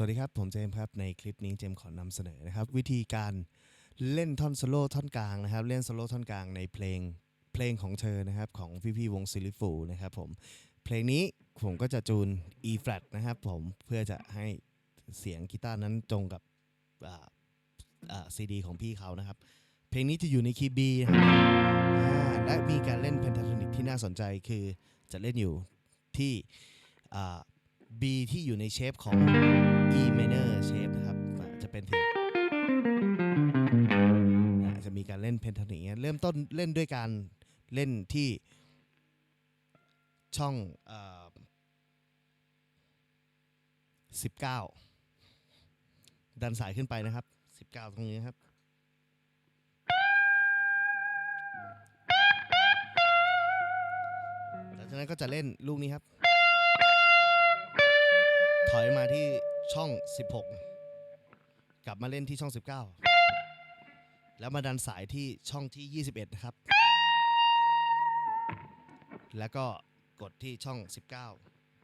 สวัสดีครับ ผมเจมส์ครับในคลิปนี้เจมส์ขอนำเสนอนะครับ วิธีการเล่นท่อนโซโล่ท่อนกลางนะครับ เล่นโซโล่ท่อนกลางในเพลงเพลงของเธอนะครับของพี่พี่ๆวงซิลิฟูนะครับผมเพลงนี้ผมก็จะจูน E flat นะครับผมเพื่อจะให้เสียงกีตาร์นั้นตรงกับซีดีของพี่เขานะครับ เพลงนี้จะอยู่ในคีย์ B นะครับอ่าและมีการเล่นเพนทาโทนิกที่น่าสนใจคือจะเล่นอยู่ที่อ่า B ที่อยู่ในเชฟของ E minor shape นะครับจะเป็นถึงจะมีการเล่นเพนทาโทนิกเริ่มต้นเล่นด้วยการเล่นที่ช่องอ่า19ดันสายขึ้นไปนะครับ19ตรงนี้ครับหลังจากนั้นก็จะเล่นลูกนี้ครับ ถอยมาที่ ช่อง 16 กลับมาเล่นที่ช่อง 19 แล้วมาดันสายที่ช่องที่ 21 นะครับ แล้วก็กดที่ช่อง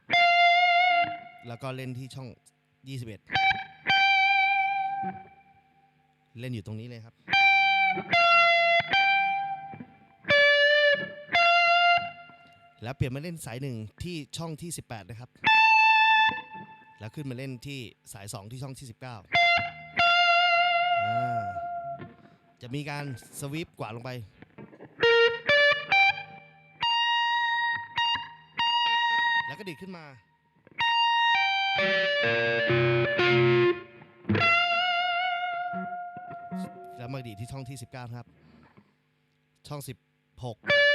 19 แล้วก็เล่นที่ช่อง 21 เล่นอยู่ตรงนี้เลยครับแล้วเปลี่ยนมาเล่นสายหนึ่งที่ช่องที่ 18 นะครับ แล้วขึ้นมาเล่นที่สาย 2 ที่ช่องที่19อ่าจะมีการสวีปกวาดลงไป แล้วก็ดีดขึ้นมาแล้วมาดีดที่ช่องที่ 19 ครับ ช่อง 16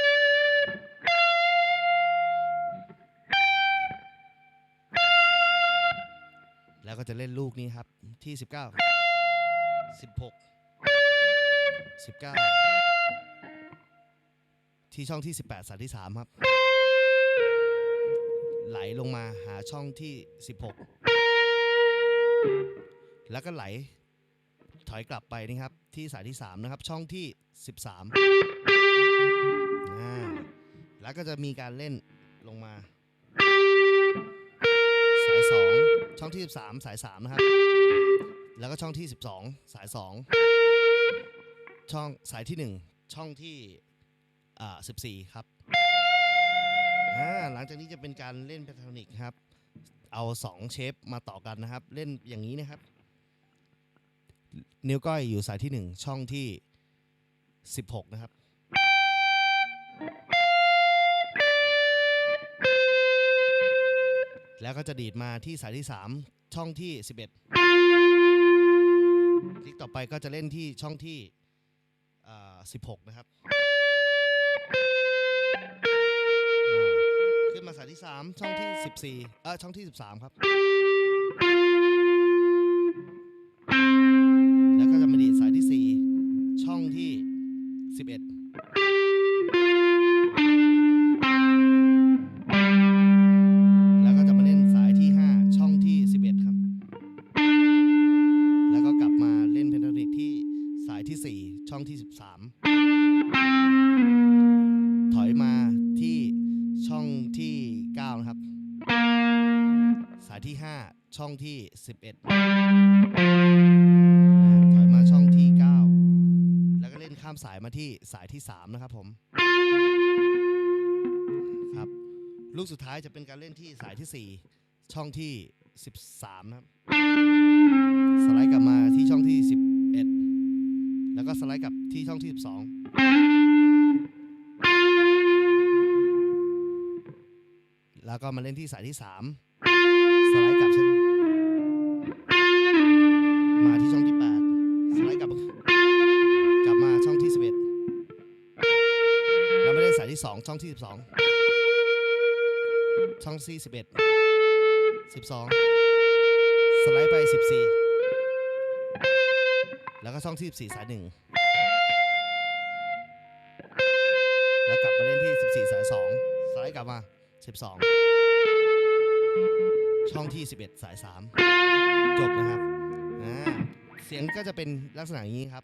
แล้วก็จะเล่นลูกนี้ครับที่ 19 16 19 ที่ช่องที่ 18สายที่ 3 ครับ ไหลลงมาหาช่องที่ 16 แล้วก็ไหลถอยกลับไปนะครับ ที่สายที่ 3 นะครับ ช่องที่ 13อ่าแล้วก็จะมีการเล่นลงมาาย 2 ช่องที่ 13 สาย 3 นะครับ แล้วก็ช่องที่ 12 สาย 2 ช่องสายที่ 1 ช่องที่อ่า14 ครับ หลังจากนี้จะเป็นการเล่นเพทาโทนิกครับ เอา 2 เชฟมาต่อกันนะครับ เล่นอย่างนี้นะครับ นิ้วก้อยอยู่สายที่ 1 ช่องที่ 16 นะครับ แล้วก็จะดีดมาที่สายที่ 3 ช่องที่ 11 คลิกต่อไปก็จะเล่นที่ช่องที่อ่า16 นะครับ ขึ้นมาสายที่ 3 ช่องที่ 14 เออช่องที่ 13 ครับ แล้วก็จะมาดีดสายที่ 4 ช่องที่ 11 ช่องที่ 13 ถอยมาที่ช่องที่ 9 นะครับ สายที่ 5 ช่องที่ 11อ่าถอยมาช่องที่ 9 แล้วก็เล่นข้ามสายมาที่สายที่ 3 นะครับผมครับลูกสุดท้ายจะเป็นการเล่นที่สายที่ 4 ช่องที่ 13 นะครับ สไลด์กลับมาที่ช่องที่11 แล้วก็สไลด์กลับที่ช่องที่ 12 แล้วก็มาเล่นที่สายที่ 3 สไลด์กลับเช่นมาที่ช่องที่ 8 สไลด์กลับ กลับมาช่องที่ 11 แล้วมาเล่นสายที่ 2 ช่องที่ 12 ช่องที่ 11 12 สไลด์ไป 14 แล้วก็ช่องที่ 14 สาย1แล้วกลับมาเล่นที่ 14 สาย2สไลด์กลับมา 12 ช่องที่ 11 สาย 3 จบนะครับ เสียงก็จะเป็นลักษณะอย่างนี้ครับ